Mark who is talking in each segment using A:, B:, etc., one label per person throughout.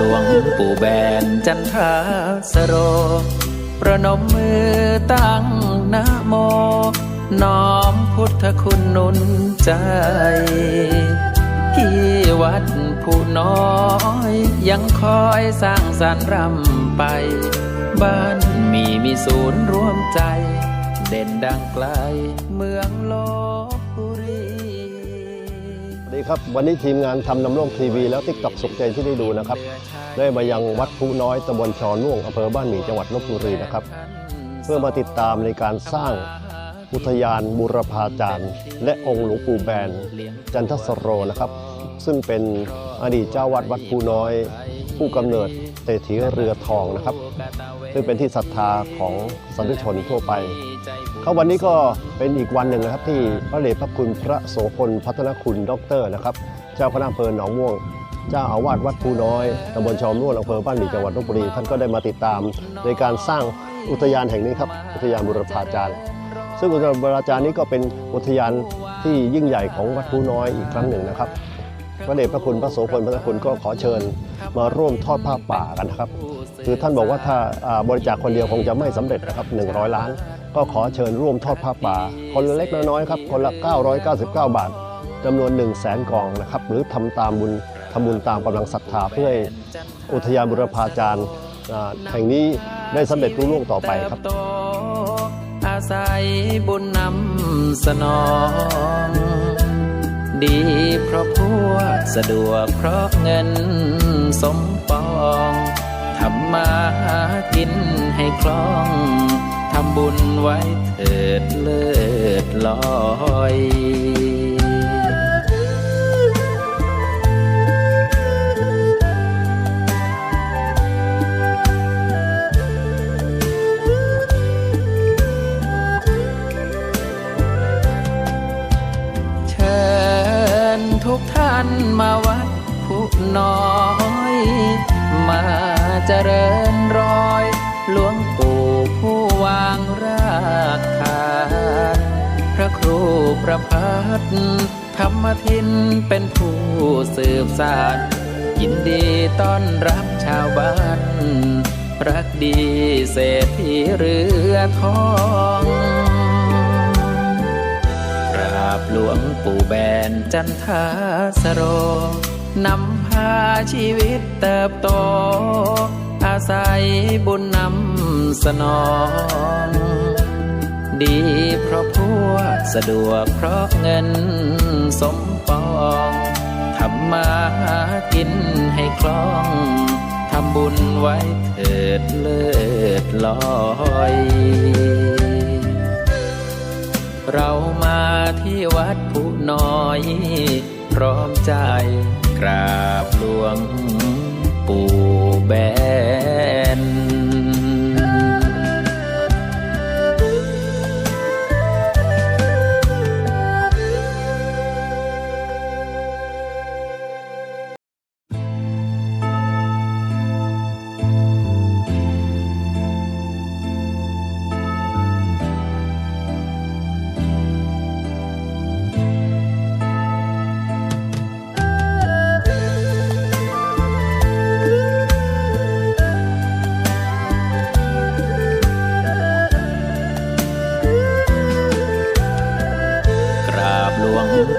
A: ลวงปู่แบนจันทราสโร ประนมมือตั้งนะโม น้อมพุทธคุณนุนใจที่วัดผู้น้อยยังคอยสร้างสรรค์รำไป บ้านมีมีศูนย์รวมใจ เด่นดังไกลเมืองลบบุรี
B: ดีครับ วันนี้ทีมงานทำนำโลกทีวีแล้วติ๊กต็อกสุขใจที่ได้ดูนะครับ ได้มายังวัดผู้น้อยตำบลชอน่วงอำเภอบ้านหมี่จังหวัดลบบุรีนะครับ เพื่อมาติดตามในการสร้างอุทยานบูรพาจารย์ และองค์หลวงปู่แบน จันทสโรนะครับ ซึ่งเป็นอดีตเจ้าวัดวัดผู้น้อย ผู้กำเนิดเศรษฐีเรือทองนะครับ ซึ่งเป็นที่ศรัทธาของสาธุชนทั่วไปเขาวันนี้ก็เป็นอีกวันหนึ่งนะครับ ที่พระเดชพระคุณพระโสพลพัฒนคุณด็อกเตอร์นะครับ เจ้าคณะอำเภอหนองม่วงเจ้าอาวาสวัดภูน้อยตำบลชอมม่วงอำเภอบ้านหมี่จังหวัดลบบุรี ท่านก็ได้มาติดตามในการสร้างอุทยานแห่งนี้ครับ อุทยานบุรพาจารย์ ซึ่งอุทยานบุรพาจารย์นี้ก็เป็นอุทยานที่ยิ่งใหญ่ของวัดภูน้อยอีกครั้งหนึ่งนะครับ พระเดชพระคุณพระโสพลพัฒนคุณก็ขอเชิญมาร่วมทอดผ้าป่ากันนะครับ คือท่านบอกว่าถ้าอ่าบริจาคคนเดียวคงจะไม่สำเร็จนะครับ 100 ล้าน ก็ขอเชิญร่วมทอดผ้าป่า คนละเล็กละน้อยครับคนละ 999 บาทจำนวน 1 0 0 0 0แสนกล่องนะครับหรือทำตามบุญทำบุญตามกำลังศรัทธาเพื่อให้อุทยานบุรพาจารย์อ่าแห่งนี้ได้สำเร็จรุ่งเร่วงต่อไปครับ
A: เติโตอาศัยบุญนำสนอง ดีเพราะพวกสะดวกเพราะเงินสมปองทำมาหากินให้คล่อง ทำบุญไว้เถิดเลิศลอย ทุกท่านมาวัดผู้น้อย มาเจริญรอยหลวงปู่ผู้วางรากฐานพระครูประพัฒน์ธรรมทินเป็นผู้สืบสานยินดีต้อนรับชาวบ้าน รักดีเศรษฐีเรือทอง ราบหลวงปู่แบนจันทาสโร นำพาชีวิตเติบโต อาศัยบุญนำสนอง ดีเพราะพวกสะดวกเพราะเงินสมปองทำมาหากินให้คล่องทำบุญไว้เถิดเลิศลอย เรามาที่วัดผู้น้อย พร้อมใจกราบหลวงปู่แบน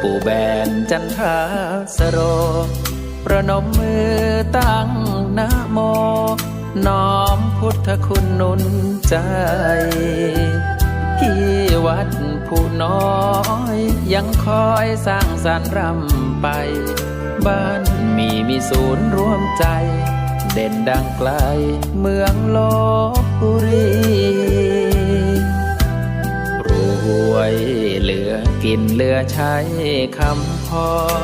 A: ปู่แบนจันทาสโร ประนมมือตั้งนะโม น้อมพุทธคุณนุนใจ ที่วัดผู้น้อยยังคอยสร้างสรรค์รำไป บ้านมีมีศูนย์รวมใจ เด่นดังไกลเมืองลบบุ กินเหลือใช้คำพ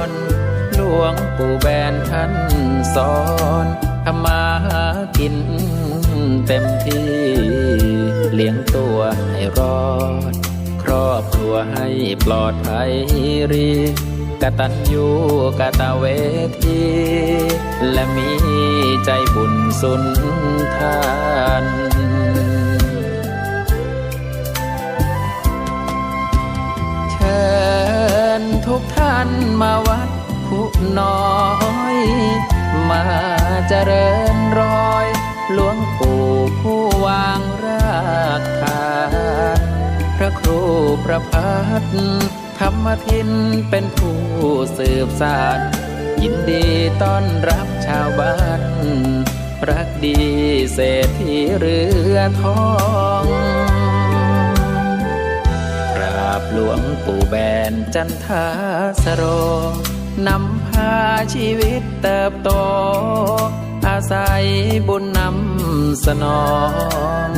A: ร หลวงปู่แบนท่านสอนทำมาหากินเต็มที่ เลี้ยงตัวให้รอด ครอบครัวให้ปลอดภัยรีกตัญญูกตเวที และมีใจบุญสุนทาน กท่านมาวัดผู้น้อย มาเจริญรอยหลวงปู่ผู้วางรากฐานพระครูประพัฒธรรมทินเป็นผู้สืบสานยินดีต้อนรับชาวบ้าน รักดีเศรษฐีเรือทอง หลวงปู่แบนจันทาสโร นำพาชีวิตเติบโต อาศัยบุญนำสนอง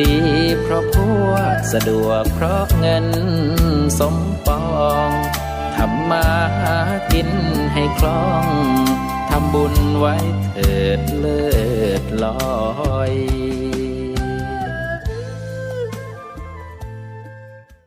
A: ดีเพราะพวกสะดวกเพราะเงินสมปองทำมาหากินให้คล่อง ทำบุญไว้เถิดเลิศลอย